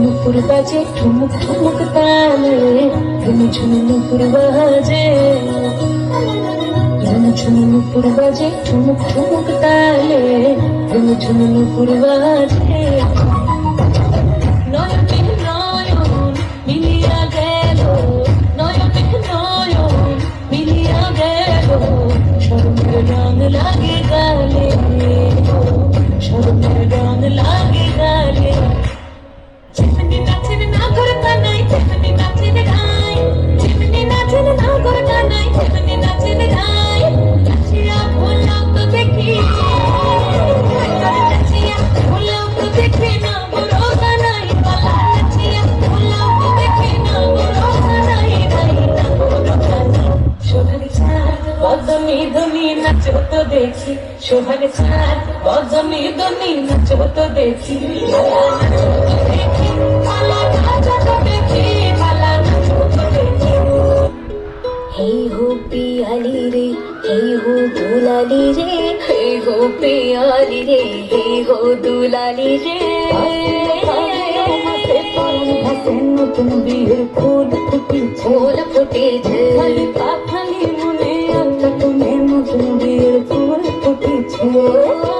নুপুর বাজে, ঠুমুক ঠুমুক তালে ঝুমঝুম নুপুর বাজে। ঝুমঝুম নুপুর বাজে, ঠুমুক ঠুমুক তালে ঝুমঝুম নুপুর বাজে। লাগে গালে স্বর্ণের রং লাগে গালে। বজমি ধনি নাচো তো দেখি সোহান চাঁদ বজমি ধনি নাচো তো দেখি। এই হো পিয়ালি রে এই হো দুলালি রে এই হো পিয়ালি রে এই হো দুলালি রে। নতুন ফুল ফুটেছে তুমি নতুন বিয়ের ফুল ফুটিছে।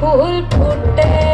फूल फूटे